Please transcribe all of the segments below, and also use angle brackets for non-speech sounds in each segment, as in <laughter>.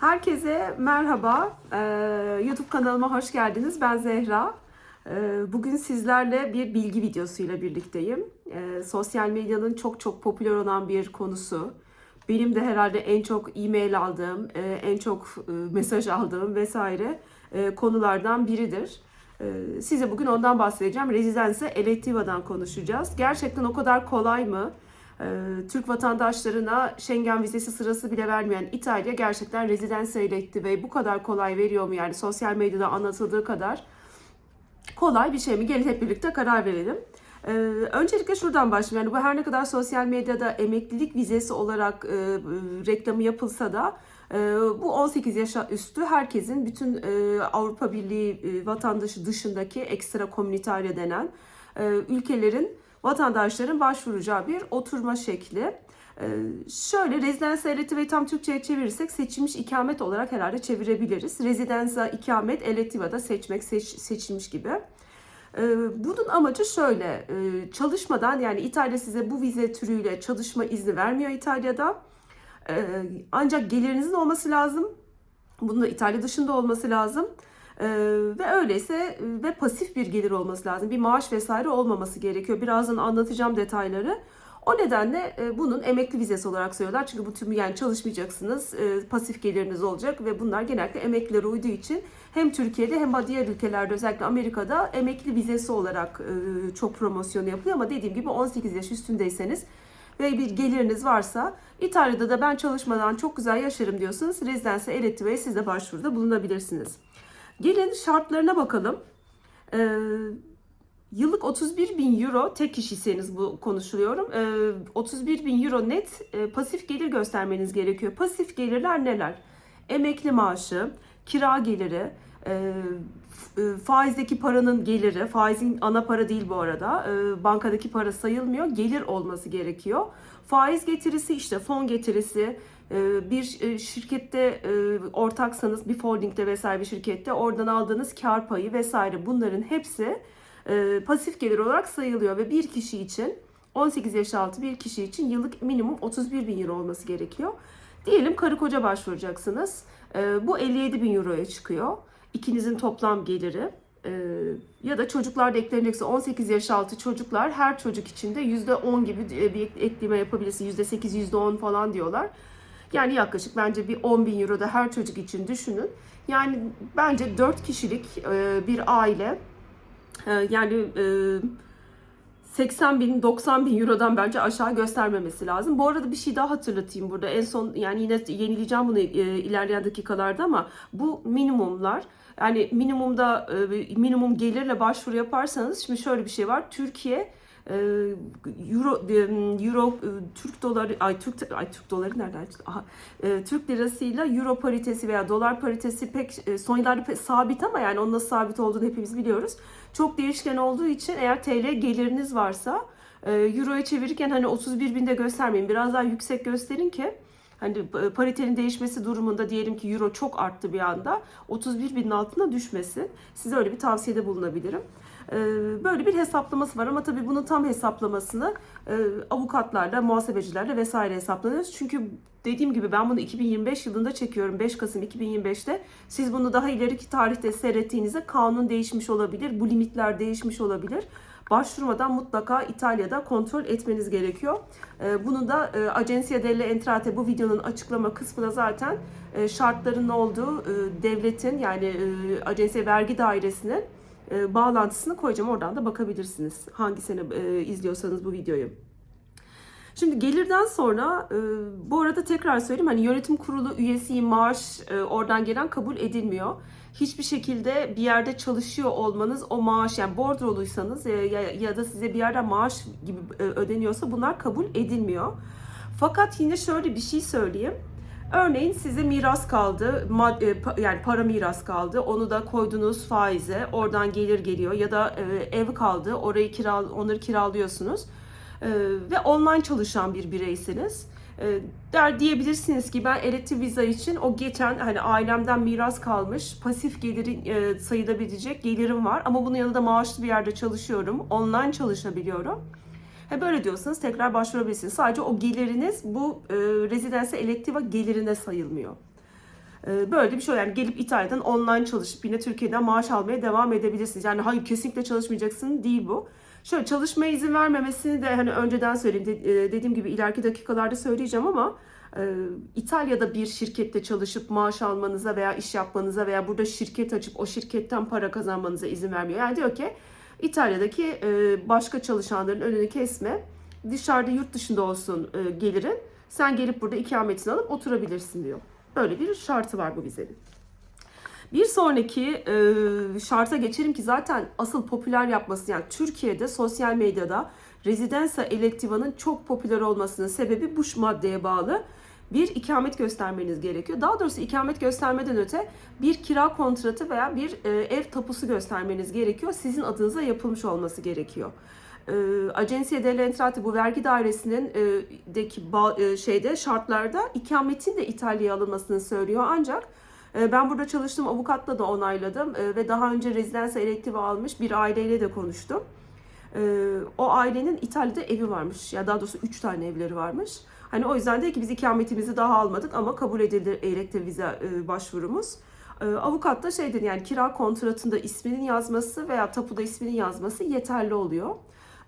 Herkese merhaba. Ee, YouTube kanalıma hoş geldiniz. Ben Zehra. Ee, bugün sizlerle bir bilgi videosuyla birlikteyim. Ee, sosyal medyanın çok çok popüler olan bir konusu. Benim de herhalde en çok e-mail aldığım, e, en çok e, mesaj aldığım vesaire e, konulardan biridir. Size bugün ondan bahsedeceğim. Rezidense Electiva'dan konuşacağız. Gerçekten o kadar kolay mı? Ee, Türk vatandaşlarına Schengen vizesi sırası bile vermeyen İtalya gerçekten Rezidense Elective bu kadar kolay veriyor mu? Yani sosyal medyada anlatıldığı kadar kolay bir şey mi? Gelin hep birlikte karar verelim. Ee, öncelikle şuradan başlayalım. Yani bu her ne kadar sosyal medyada emeklilik vizesi olarak e, reklamı yapılsa da e, bu 18 yaş üstü herkesin bütün e, Avrupa Birliği e, vatandaşı dışındaki ekstra komüniterya denen e, ülkelerin vatandaşların başvuracağı bir oturma şekli. Ee, şöyle rezidansa eletiveyi tam Türkçe'ye çevirirsek seçilmiş ikamet olarak herhalde çevirebiliriz. Rezidansa ikamet eletivada seçmek seç, seçilmiş gibi. Ee, bunun amacı şöyle e, çalışmadan yani İtalya size bu vize türüyle çalışma izni vermiyor İtalya'da. Ee, ancak gelirinizin olması lazım. Bunun da İtalya dışında olması lazım. Ee, ve öyleyse e, ve pasif bir gelir olması lazım. Bir maaş vesaire olmaması gerekiyor. Birazdan anlatacağım detayları. O nedenle e, bunun emekli vizesi olarak söylüyorlar. Çünkü bu tüm yani çalışmayacaksınız, e, pasif geliriniz olacak ve bunlar genellikle emeklilere uyduğu için hem Türkiye'de hem diğer ülkelerde özellikle Amerika'da emekli vizesi olarak e, çok promosyonu yapılıyor. Ama dediğim gibi 18 yaş üstündeyseniz ve bir geliriniz varsa İtalya'da da ben çalışmadan çok güzel yaşarım diyorsanız Rezidense Elective'ye siz de başvuruda bulunabilirsiniz. Gelin şartlarına bakalım. Ee, yıllık 31 bin euro tek kişiyseniz bu konuşuluyorum. Ee, 31 bin euro net e, pasif gelir göstermeniz gerekiyor. Pasif gelirler neler? Emekli maaşı, kira geliri, e, e, faizdeki paranın geliri, faizin ana para değil bu arada, e, bankadaki para sayılmıyor, gelir olması gerekiyor. Faiz getirisi işte fon getirisi, bir e, şirkette e, ortaksanız bir holdingde vesaire bir şirkette oradan aldığınız kar payı vesaire bunların hepsi e, pasif gelir olarak sayılıyor ve bir kişi için 18 yaş altı bir kişi için yıllık minimum 31 bin euro olması gerekiyor. Diyelim karı koca başvuracaksınız. Bu 57 bin euroya çıkıyor. İkinizin toplam geliri. Ya da çocuklar da eklenecekse 18 yaş altı çocuklar her çocuk için de %10 gibi bir ekleme yapabilirsin. %8, %10 falan diyorlar. Yani yaklaşık bence bir 10 bin euro da her çocuk için düşünün. Yani bence 4 kişilik e, bir aile e, yani e, 80 bin 90 bin eurodan bence aşağı göstermemesi lazım. Bu arada bir şey daha hatırlatayım burada. En son yani yine yenileyeceğim bunu e, ilerleyen dakikalarda ama bu minimumlar yani minimumda e, minimum gelirle başvuru yaparsanız şimdi şöyle bir şey var. Türkiye e, euro e, euro e, Türk doları ay Türk ay Türk doları nereden? Aha, e, Türk lirasıyla euro paritesi veya dolar paritesi pek e, son yıllarda pek sabit ama yani onun nasıl sabit olduğunu hepimiz biliyoruz. Çok değişken olduğu için eğer TL geliriniz varsa e, euroya çevirirken hani 31 binde göstermeyin. Biraz daha yüksek gösterin ki Hani e, paritenin değişmesi durumunda diyelim ki euro çok arttı bir anda 31 binin altına düşmesin. Size öyle bir tavsiyede bulunabilirim. E, Böyle bir hesaplaması var ama tabii bunun tam hesaplamasını e, avukatlarla, muhasebecilerle vesaire hesaplanıyoruz. Çünkü dediğim gibi ben bunu 2025 yılında çekiyorum. 5 Kasım 2025'te. Siz bunu daha ileriki tarihte seyrettiğinizde kanun değişmiş olabilir. Bu limitler değişmiş olabilir başvurmadan mutlaka İtalya'da kontrol etmeniz gerekiyor. Ee, Bunu da e, Agencia delle Entrate bu videonun açıklama kısmında zaten e, şartların olduğu devletin yani Agencia Vergi Dairesi'nin e, bağlantısını koyacağım. Oradan da bakabilirsiniz hangisini e, izliyorsanız bu videoyu. Şimdi gelirden sonra e, bu arada tekrar söyleyeyim hani yönetim kurulu üyesiyim maaş e, oradan gelen kabul edilmiyor. Hiçbir şekilde bir yerde çalışıyor olmanız o maaş yani bordroluysanız e, ya, ya da size bir yerden maaş gibi e, ödeniyorsa bunlar kabul edilmiyor. Fakat yine şöyle bir şey söyleyeyim. Örneğin size miras kaldı, e, yani para miras kaldı. Onu da koydunuz faize, oradan gelir geliyor ya da e, ev kaldı, orayı kira onları kiralıyorsunuz. Ee, ve online çalışan bir bireysiniz. Der diyebilirsiniz ki ben elektrik viza için o geçen hani ailemden miras kalmış pasif gelirin e, sayılabilecek gelirim var ama bunun yanında maaşlı bir yerde çalışıyorum. Online çalışabiliyorum. He böyle diyorsanız tekrar başvurabilirsiniz. Sadece o geliriniz bu e, rezidansı elektiva gelirine sayılmıyor. Ee, Böyle bir şey yani gelip İtalya'dan online çalışıp yine Türkiye'den maaş almaya devam edebilirsiniz. Yani hayır kesinlikle çalışmayacaksın değil bu. Şöyle çalışmaya izin vermemesini de hani önceden söyleyeyim. De- e, dediğim gibi ileriki dakikalarda söyleyeceğim ama e, İtalya'da bir şirkette çalışıp maaş almanıza veya iş yapmanıza veya burada şirket açıp o şirketten para kazanmanıza izin vermiyor. Yani diyor ki İtalya'daki e, başka çalışanların önünü kesme. Dışarıda yurt dışında olsun e, gelirin. Sen gelip burada ikametini alıp oturabilirsin diyor. Böyle bir şartı var bu vizenin. Bir sonraki e, şarta geçelim ki zaten asıl popüler yapması yani Türkiye'de sosyal medyada rezidensa elektivanın çok popüler olmasının sebebi bu maddeye bağlı bir ikamet göstermeniz gerekiyor. Daha doğrusu ikamet göstermeden öte bir kira kontratı veya bir e, ev tapusu göstermeniz gerekiyor. Sizin adınıza yapılmış olması gerekiyor. E, Agencia delle Entrate bu vergi dairesinin e, deki ba- e, şeyde şartlarda ikametin de İtalya'ya alınmasını söylüyor. Ancak e, ben burada çalıştığım avukatla da onayladım e, ve daha önce rezidansa elektivi almış bir aileyle de konuştum. E, O ailenin İtalya'da evi varmış. Ya daha doğrusu 3 tane evleri varmış. Hani o yüzden de ki biz ikametimizi daha almadık ama kabul edildi elektif vize e, başvurumuz. E, Avukat da şey dedi yani kira kontratında isminin yazması veya tapuda isminin yazması yeterli oluyor.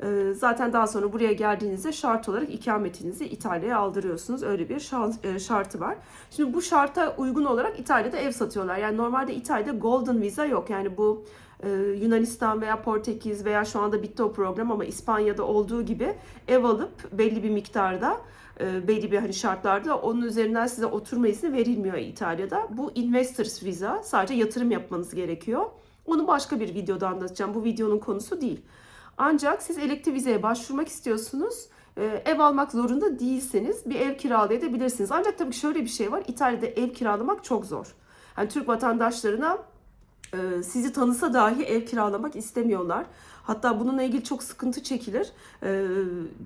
E, Zaten daha sonra buraya geldiğinizde şart olarak ikametinizi İtalya'ya aldırıyorsunuz. Öyle bir şart, e, şartı var. Şimdi bu şarta uygun olarak İtalya'da ev satıyorlar. Yani normalde İtalya'da golden visa yok. Yani bu e, Yunanistan veya Portekiz veya şu anda bitti o program ama İspanya'da olduğu gibi ev alıp belli bir miktarda e, belli bir hani şartlarda onun üzerinden size oturma izni verilmiyor İtalya'da. Bu investors visa sadece yatırım yapmanız gerekiyor. Onu başka bir videoda anlatacağım. Bu videonun konusu değil. Ancak siz elektif vizeye başvurmak istiyorsunuz. e, Ev almak zorunda değilseniz bir ev kiralayabilirsiniz. Ancak tabii şöyle bir şey var. İtalya'da ev kiralamak çok zor. Yani Türk vatandaşlarına e, sizi tanısa dahi ev kiralamak istemiyorlar. Hatta bununla ilgili çok sıkıntı çekilir. E,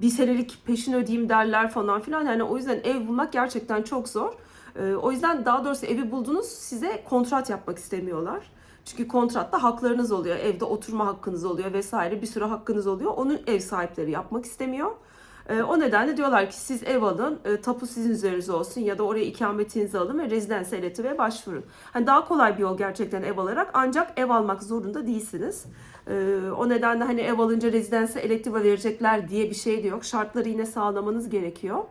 bir senelik peşin ödeyeyim derler falan filan. Yani o yüzden ev bulmak gerçekten çok zor. E, o yüzden daha doğrusu evi buldunuz size kontrat yapmak istemiyorlar. Çünkü kontratta haklarınız oluyor. Evde oturma hakkınız oluyor vesaire bir sürü hakkınız oluyor. Onu ev sahipleri yapmak istemiyor. E, O nedenle diyorlar ki siz ev alın, e, tapu sizin üzerinize olsun ya da oraya ikametinizi alın ve rezidans elektriğe başvurun. Hani daha kolay bir yol gerçekten ev alarak ancak ev almak zorunda değilsiniz. E, O nedenle hani ev alınca rezidans elektriğe verecekler diye bir şey de yok. Şartları yine sağlamanız gerekiyor.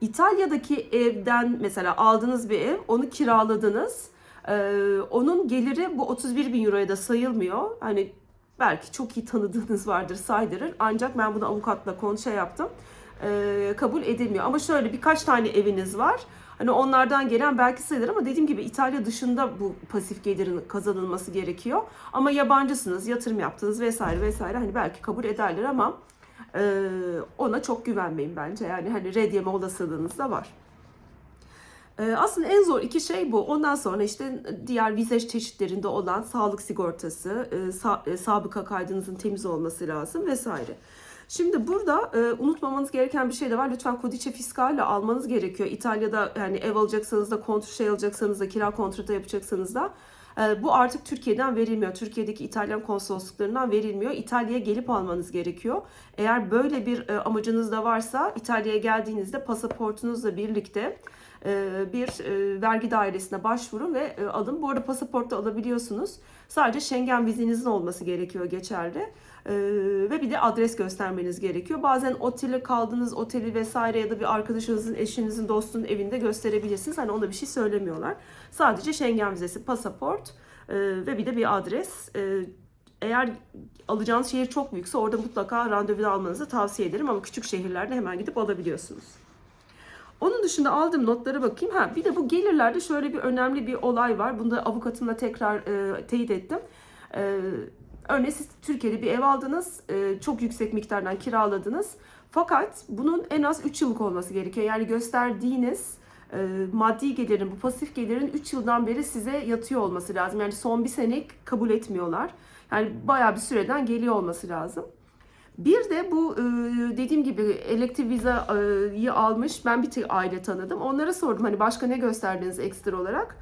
İtalya'daki evden mesela aldığınız bir ev, onu kiraladınız. Ee, onun geliri bu 31 bin euroya da sayılmıyor. Hani belki çok iyi tanıdığınız vardır saydırır. Ancak ben bunu avukatla konuşa yaptım. Ee, kabul edilmiyor. Ama şöyle birkaç tane eviniz var. Hani onlardan gelen belki sayılır ama dediğim gibi İtalya dışında bu pasif gelirin kazanılması gerekiyor. Ama yabancısınız, yatırım yaptınız vesaire vesaire hani belki kabul ederler ama e, ona çok güvenmeyin bence. Yani hani red yeme olasılığınız da var. Ee, Aslında en zor iki şey bu. Ondan sonra işte diğer vize çeşitlerinde olan sağlık sigortası, e, e, sabıka kaydınızın temiz olması lazım vesaire. Şimdi burada e, unutmamanız gereken bir şey de var. Lütfen kodiçe fiskale almanız gerekiyor. İtalya'da yani ev alacaksanız da kontr şey alacaksanız da kira kontratı yapacaksanız da bu artık Türkiye'den verilmiyor. Türkiye'deki İtalyan konsolosluklarından verilmiyor. İtalya'ya gelip almanız gerekiyor. Eğer böyle bir amacınız da varsa İtalya'ya geldiğinizde pasaportunuzla birlikte bir e, vergi dairesine başvurun ve e, alın. Bu arada pasaport da alabiliyorsunuz. Sadece Schengen vizenizin olması gerekiyor geçerli. E, Ve bir de adres göstermeniz gerekiyor. Bazen otele kaldığınız oteli vesaire ya da bir arkadaşınızın, eşinizin, dostunun evinde gösterebilirsiniz. Hani ona bir şey söylemiyorlar. Sadece Schengen vizesi, pasaport e, ve bir de bir adres. E, Eğer alacağınız şehir çok büyükse orada mutlaka randevu almanızı tavsiye ederim ama küçük şehirlerde hemen gidip alabiliyorsunuz. Onun dışında aldığım notlara bakayım. Ha bir de bu gelirlerde şöyle bir önemli bir olay var. Bunu da avukatımla tekrar e, teyit ettim. E, örneğin siz Türkiye'de bir ev aldınız. e, çok yüksek miktardan kiraladınız. Fakat bunun en az 3 yıllık olması gerekiyor. Yani gösterdiğiniz e, maddi gelirin, bu pasif gelirin 3 yıldan beri size yatıyor olması lazım. Yani son bir sene kabul etmiyorlar. Yani bayağı bir süreden geliyor olması lazım. Bir de bu e, dediğim gibi elektif vizayı almış ben bir aile tanıdım. Onlara sordum hani başka ne gösterdiniz ekstra olarak.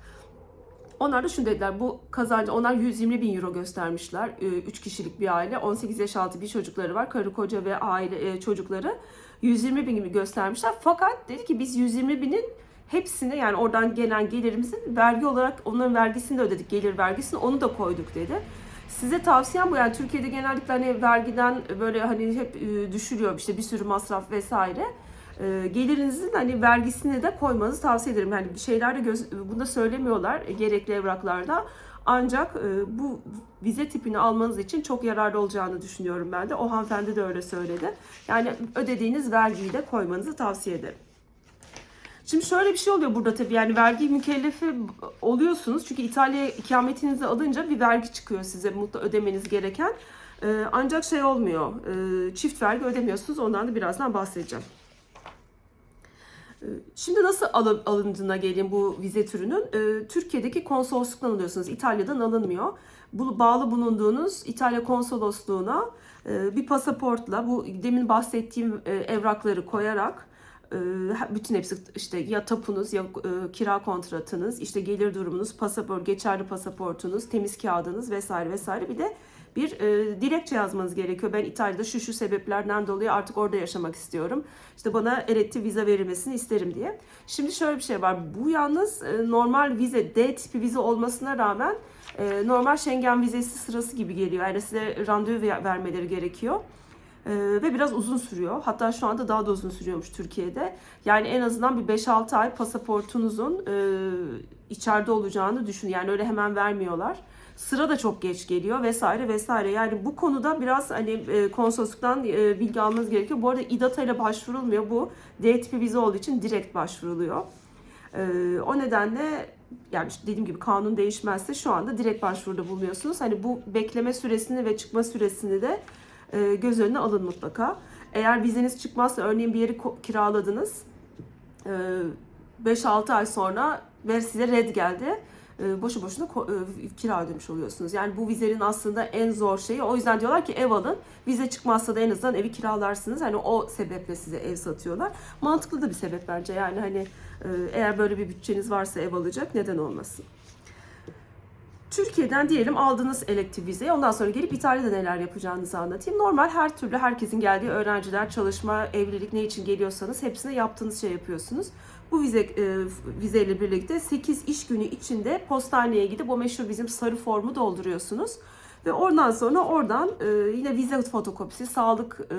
Onlar da şunu dediler bu kazancı onlar 120 bin euro göstermişler. 3 kişilik bir aile 18 yaş altı bir çocukları var karı koca ve aile e, çocukları 120 bin gibi göstermişler. Fakat dedi ki biz 120 binin hepsini yani oradan gelen gelirimizin vergi olarak onların vergisini de ödedik gelir vergisini onu da koyduk dedi. Size tavsiyem bu yani Türkiye'de genellikle hani vergiden böyle hani hep e, düşürüyor işte bir sürü masraf vesaire. E, gelirinizin hani vergisini de koymanızı tavsiye ederim. Yani bir şeyler de göz, bunu da söylemiyorlar e, gerekli evraklarda. Ancak bu vize tipini almanız için çok yararlı olacağını düşünüyorum ben de. O hanımefendi de öyle söyledi. Yani ödediğiniz vergiyi de koymanızı tavsiye ederim. Şimdi şöyle bir şey oluyor burada tabii yani vergi mükellefi oluyorsunuz. Çünkü İtalya'ya ikametinizi alınca bir vergi çıkıyor size mutlu ödemeniz gereken. Ee, ancak şey olmuyor, e, çift vergi ödemiyorsunuz. Ondan da birazdan bahsedeceğim. Ee, Şimdi nasıl alın, alındığına geleyim bu vize türünün. Ee, Türkiye'deki konsolosluktan alıyorsunuz. İtalya'dan alınmıyor. Bu bağlı bulunduğunuz İtalya konsolosluğuna e, bir pasaportla bu demin bahsettiğim e, evrakları koyarak bütün hepsi işte ya tapunuz ya e, kira kontratınız, işte gelir durumunuz, pasaport, geçerli pasaportunuz, temiz kağıdınız vesaire vesaire bir de bir e, dilekçe yazmanız gerekiyor. Ben İtalya'da şu şu sebeplerden dolayı artık orada yaşamak istiyorum. İşte bana elettif vize verilmesini isterim diye. Şimdi şöyle bir şey var. Bu yalnız e, normal vize, D tipi vize olmasına rağmen e, normal Schengen vizesi sırası gibi geliyor. Yani size randevu ver- vermeleri gerekiyor. Ee, ve biraz uzun sürüyor. Hatta şu anda daha da uzun sürüyormuş Türkiye'de. Yani en azından bir 5-6 ay pasaportunuzun e, içeride olacağını düşün. Yani öyle hemen vermiyorlar. Sıra da çok geç geliyor vesaire vesaire. Yani bu konuda biraz hani e, konsolosluktan e, bilgi almanız gerekiyor. Bu arada İDATA ile başvurulmuyor. Bu D tipi vize olduğu için direkt başvuruluyor. Ee, o nedenle yani dediğim gibi kanun değişmezse şu anda direkt başvuruda bulunuyorsunuz. Hani bu bekleme süresini ve çıkma süresini de e, göz önüne alın mutlaka. Eğer vizeniz çıkmazsa örneğin bir yeri kiraladınız. e, 5-6 ay sonra ve size red geldi. E, boşu boşuna e, kira ödemiş oluyorsunuz. Yani bu vizenin aslında en zor şeyi. O yüzden diyorlar ki ev alın. Vize çıkmazsa da en azından evi kiralarsınız. Hani o sebeple size ev satıyorlar. Mantıklı da bir sebep bence. Yani hani eğer böyle bir bütçeniz varsa ev alacak neden olmasın? Türkiye'den diyelim aldınız elektif vizeyi. Ondan sonra gelip İtalya'da neler yapacağınızı anlatayım. Normal her türlü herkesin geldiği öğrenciler, çalışma, evlilik ne için geliyorsanız hepsine yaptığınız şey yapıyorsunuz. Bu vize e, vizeyle birlikte 8 iş günü içinde postaneye gidip o meşhur bizim sarı formu dolduruyorsunuz. Ve ondan sonra oradan e, yine vize fotokopisi, sağlık e,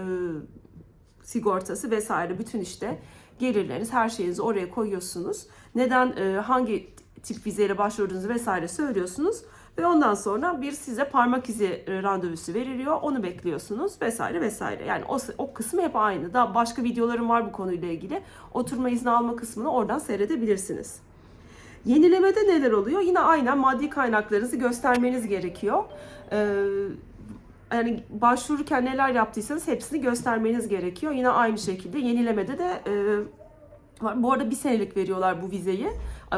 sigortası vesaire bütün işte gelirleriniz, her şeyinizi oraya koyuyorsunuz. Neden, e, hangi tip vizeyle başvurduğunuzu vesaire söylüyorsunuz. Ve ondan sonra bir size parmak izi e, randevusu veriliyor. Onu bekliyorsunuz vesaire vesaire. Yani o, o kısım hep aynı. Daha başka videolarım var bu konuyla ilgili. Oturma izni alma kısmını oradan seyredebilirsiniz. Yenilemede neler oluyor? Yine aynen maddi kaynaklarınızı göstermeniz gerekiyor. Ee, yani başvururken neler yaptıysanız hepsini göstermeniz gerekiyor. Yine aynı şekilde yenilemede de e, var. Bu arada bir senelik veriyorlar bu vizeyi,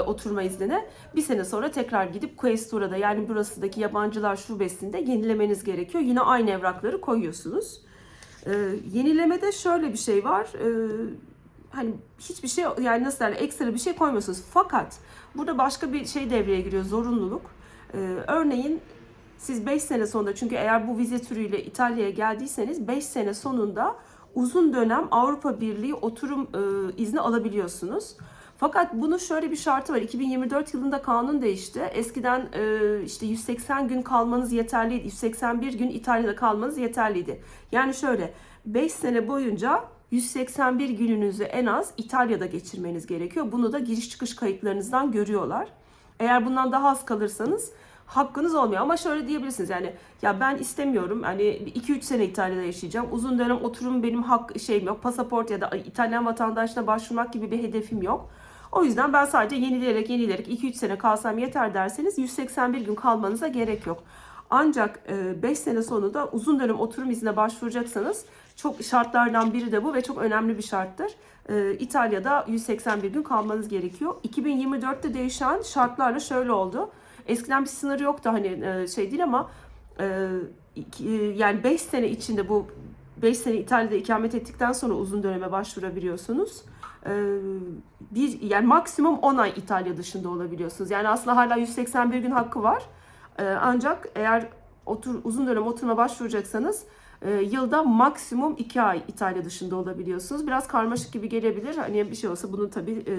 oturma iznine. Bir sene sonra tekrar gidip Questura'da yani burasındaki yabancılar şubesinde yenilemeniz gerekiyor. Yine aynı evrakları koyuyorsunuz. Ee, yenilemede şöyle bir şey var. Ee, hani hiçbir şey yani nasıl derler ekstra bir şey koymuyorsunuz. Fakat burada başka bir şey devreye giriyor zorunluluk. Ee, örneğin siz 5 sene sonunda çünkü eğer bu vize türüyle İtalya'ya geldiyseniz 5 sene sonunda uzun dönem Avrupa Birliği oturum e, izni alabiliyorsunuz. Fakat bunun şöyle bir şartı var. 2024 yılında kanun değişti. Eskiden e, işte 180 gün kalmanız yeterliydi. 181 gün İtalya'da kalmanız yeterliydi. Yani şöyle 5 sene boyunca 181 gününüzü en az İtalya'da geçirmeniz gerekiyor. Bunu da giriş çıkış kayıtlarınızdan görüyorlar. Eğer bundan daha az kalırsanız hakkınız olmuyor. Ama şöyle diyebilirsiniz yani ya ben istemiyorum hani 2-3 sene İtalya'da yaşayacağım. Uzun dönem oturum benim hak şeyim yok. Pasaport ya da İtalyan vatandaşlığına başvurmak gibi bir hedefim yok. O yüzden ben sadece yenileyerek yenileyerek 2-3 sene kalsam yeter derseniz 181 gün kalmanıza gerek yok. Ancak 5 sene sonunda uzun dönem oturum iznine başvuracaksanız çok şartlardan biri de bu ve çok önemli bir şarttır. Ee, İtalya'da 181 gün kalmanız gerekiyor. 2024'te değişen şartlarla şöyle oldu. Eskiden bir sınır yoktu hani e, şey değil ama e, iki- yani 5 sene içinde bu 5 sene İtalya'da ikamet ettikten sonra uzun döneme başvurabiliyorsunuz. Bir yani maksimum 10 ay İtalya dışında olabiliyorsunuz. Yani aslında hala 181 gün hakkı var. Ancak eğer otur uzun dönem oturma başvuracaksanız e, yılda maksimum 2 ay İtalya dışında olabiliyorsunuz. Biraz karmaşık gibi gelebilir. Hani bir şey olsa bunu tabii e,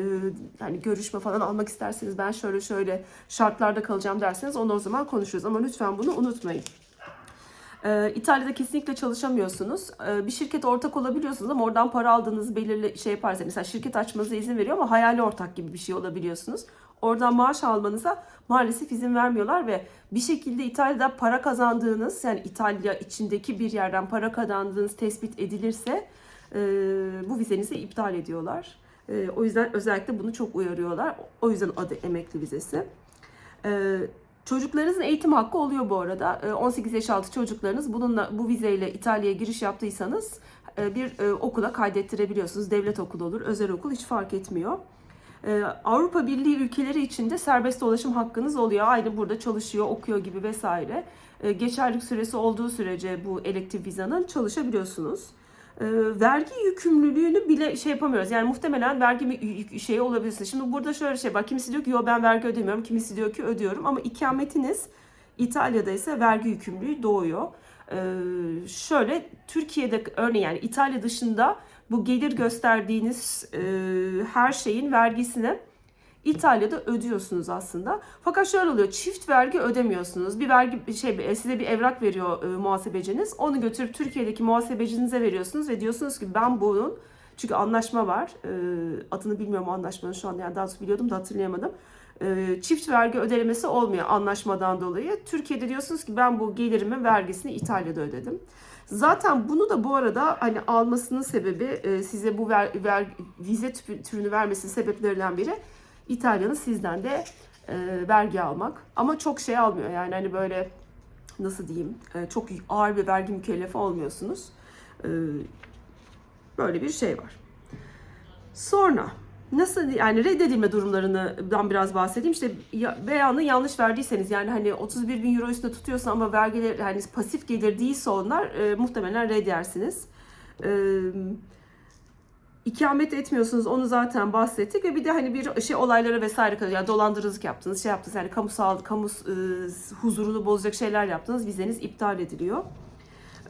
hani görüşme falan almak isterseniz ben şöyle şöyle şartlarda kalacağım derseniz onu o zaman konuşuruz. Ama lütfen bunu unutmayın. Ee, İtalya'da kesinlikle çalışamıyorsunuz. Ee, bir şirkete ortak olabiliyorsunuz ama oradan para aldığınız belirli şey yaparsa mesela şirket açmanıza izin veriyor ama hayali ortak gibi bir şey olabiliyorsunuz. Oradan maaş almanıza maalesef izin vermiyorlar ve bir şekilde İtalya'da para kazandığınız yani İtalya içindeki bir yerden para kazandığınız tespit edilirse e, bu vizenizi iptal ediyorlar. E, o yüzden özellikle bunu çok uyarıyorlar. O yüzden adı emekli vizesi. E, Çocuklarınızın eğitim hakkı oluyor bu arada. Ee, 18 yaş altı çocuklarınız bununla bu vizeyle İtalya'ya giriş yaptıysanız e, bir e, okula kaydettirebiliyorsunuz. Devlet okulu olur, özel okul hiç fark etmiyor. Ee, Avrupa Birliği ülkeleri içinde serbest dolaşım hakkınız oluyor. Aynı burada çalışıyor, okuyor gibi vesaire. Ee, Geçerlilik süresi olduğu sürece bu elektif vizanın çalışabiliyorsunuz. Ee, vergi yükümlülüğünü bile şey yapamıyoruz. Yani muhtemelen vergi şeyi olabilirsin. Şimdi burada şöyle şey var. Kimisi diyor ki yo ben vergi ödemiyorum. Kimisi diyor ki ödüyorum. Ama ikametiniz İtalya'da ise vergi yükümlülüğü doğuyor. Ee, şöyle Türkiye'de örneğin yani İtalya dışında bu gelir gösterdiğiniz e, her şeyin vergisini İtalya'da ödüyorsunuz aslında. Fakat şöyle oluyor. Çift vergi ödemiyorsunuz. Bir vergi şey size bir evrak veriyor e, muhasebeciniz. Onu götürüp Türkiye'deki muhasebecinize veriyorsunuz ve diyorsunuz ki ben bunun çünkü anlaşma var. E, adını bilmiyorum anlaşmanın şu an yani daha doğrusu biliyordum da hatırlayamadım. E, çift vergi ödelemesi olmuyor anlaşmadan dolayı. Türkiye'de diyorsunuz ki ben bu gelirimin vergisini İtalya'da ödedim. Zaten bunu da bu arada hani almasının sebebi e, size bu ver, ver, vize tüpü- türünü vermesinin sebeplerinden biri İtalya'nın sizden de e, vergi almak. Ama çok şey almıyor yani hani böyle nasıl diyeyim e, çok ağır bir vergi mükellefi olmuyorsunuz. Böyle bir şey var. Sonra nasıl yani reddedilme durumlarından biraz bahsedeyim. İşte ya- beyanı yanlış verdiyseniz yani hani 31 bin euro üstünde tutuyorsa ama vergiler hani pasif gelir değilse onlar e, muhtemelen reddersiniz. E, ikamet etmiyorsunuz onu zaten bahsettik ve bir de hani bir şey olaylara vesaire kadar yani dolandırıcılık yaptınız şey yaptınız yani kamusal kamu e, huzurunu bozacak şeyler yaptınız vizeniz iptal ediliyor.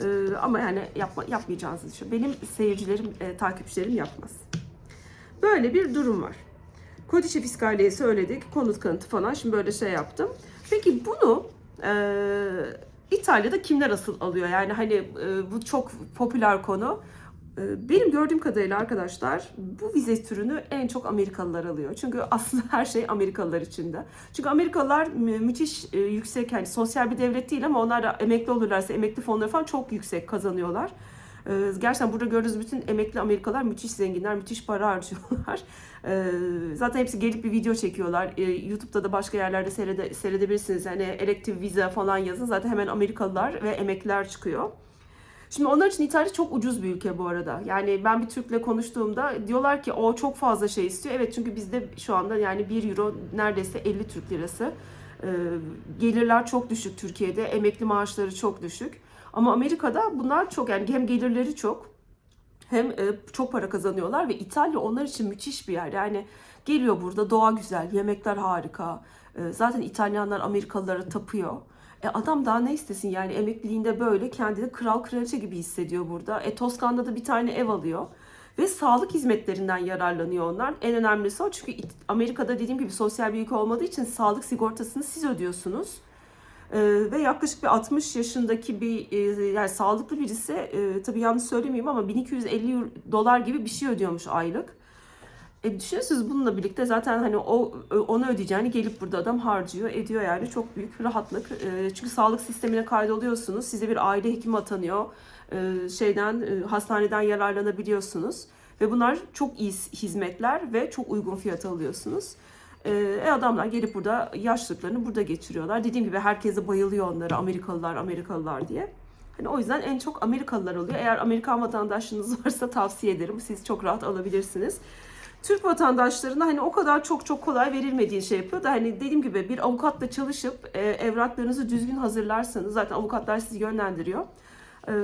E, ama yani yapma, yapmayacağınızı düşünüyorum. Benim seyircilerim, e, takipçilerim yapmaz. Böyle bir durum var. Kodiçe fiskaliye söyledik, konut kanıtı falan. Şimdi böyle şey yaptım. Peki bunu e, İtalya'da kimler asıl alıyor? Yani hani e, bu çok popüler konu. E, benim gördüğüm kadarıyla arkadaşlar bu vize türünü en çok Amerikalılar alıyor. Çünkü <laughs> aslında her şey Amerikalılar içinde. Çünkü Amerikalılar mü- müthiş e, yüksek yani sosyal bir devlet değil ama onlar da emekli olurlarsa emekli fonları falan çok yüksek kazanıyorlar. Ee, Gerçekten burada gördüğünüz bütün emekli Amerikalılar müthiş zenginler, müthiş para harcıyorlar. <laughs> Ee, Zaten hepsi gelip bir video çekiyorlar. Ee, YouTube'da da başka yerlerde seyrede, seyredebilirsiniz. Hani elektif vize falan yazın. Zaten hemen Amerikalılar ve emekliler çıkıyor. Şimdi onlar için İtalya çok ucuz bir ülke bu arada. Yani ben bir Türk'le konuştuğumda diyorlar ki o çok fazla şey istiyor. Evet çünkü bizde şu anda yani 1 euro neredeyse 50 Türk lirası. Ee, gelirler çok düşük Türkiye'de. Emekli maaşları çok düşük. Ama Amerika'da bunlar çok yani hem gelirleri çok hem e, çok para kazanıyorlar ve İtalya onlar için müthiş bir yer. Yani geliyor burada doğa güzel, yemekler harika. E, Zaten İtalyanlar Amerikalılara tapıyor. E adam daha ne istesin yani emekliliğinde böyle kendini kral kraliçe gibi hissediyor burada. E Toskan'da da bir tane ev alıyor. Ve sağlık hizmetlerinden yararlanıyor onlar. En önemlisi o çünkü Amerika'da dediğim gibi sosyal bir ülke olmadığı için sağlık sigortasını siz ödüyorsunuz. Ee, ve yaklaşık bir 60 yaşındaki bir e, yani sağlıklı birisi e, tabii yanlış söylemeyeyim ama 1250 euro- dolar gibi bir şey ödüyormuş aylık. E, düşünüyorsunuz bununla birlikte zaten hani o onu ödeyeceğini gelip burada adam harcıyor, ediyor yani çok büyük rahatlık. E, çünkü sağlık sistemine kaydoluyorsunuz. Size bir aile hekimi atanıyor. E, şeyden e, hastaneden yararlanabiliyorsunuz ve bunlar çok iyi hizmetler ve çok uygun fiyata alıyorsunuz. E, e, adamlar gelip burada yaşlılıklarını burada geçiriyorlar. Dediğim gibi herkese bayılıyor onlara Amerikalılar, Amerikalılar diye. Hani o yüzden en çok Amerikalılar oluyor. Eğer Amerikan vatandaşlığınız <laughs> varsa tavsiye ederim. Siz çok rahat alabilirsiniz. Türk vatandaşlarına hani o kadar çok çok kolay verilmediği şey yapıyor da hani dediğim gibi bir avukatla çalışıp e, evraklarınızı düzgün hazırlarsanız zaten avukatlar sizi yönlendiriyor. E,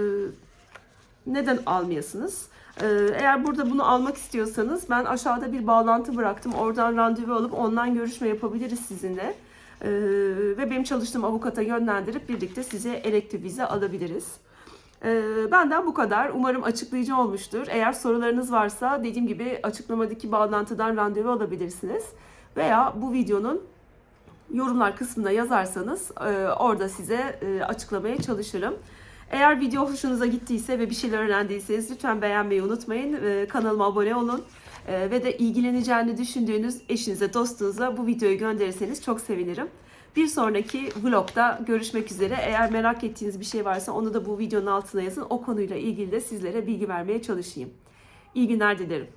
neden almayasınız? E, eğer burada bunu almak istiyorsanız ben aşağıda bir bağlantı bıraktım. Oradan randevu alıp online görüşme yapabiliriz sizinle. E, ve benim çalıştığım avukata yönlendirip birlikte size elektif vize alabiliriz. Ee, benden bu kadar. Umarım açıklayıcı olmuştur. Eğer sorularınız varsa dediğim gibi açıklamadaki bağlantıdan randevu alabilirsiniz. Veya bu videonun yorumlar kısmına yazarsanız e, orada size e, açıklamaya çalışırım. Eğer video hoşunuza gittiyse ve bir şeyler öğrendiyseniz lütfen beğenmeyi unutmayın. E, kanalıma abone olun. E, ve de ilgileneceğini düşündüğünüz eşinize, dostunuza bu videoyu gönderirseniz çok sevinirim. Bir sonraki vlogda görüşmek üzere. Eğer merak ettiğiniz bir şey varsa onu da bu videonun altına yazın. O konuyla ilgili de sizlere bilgi vermeye çalışayım. İyi günler dilerim.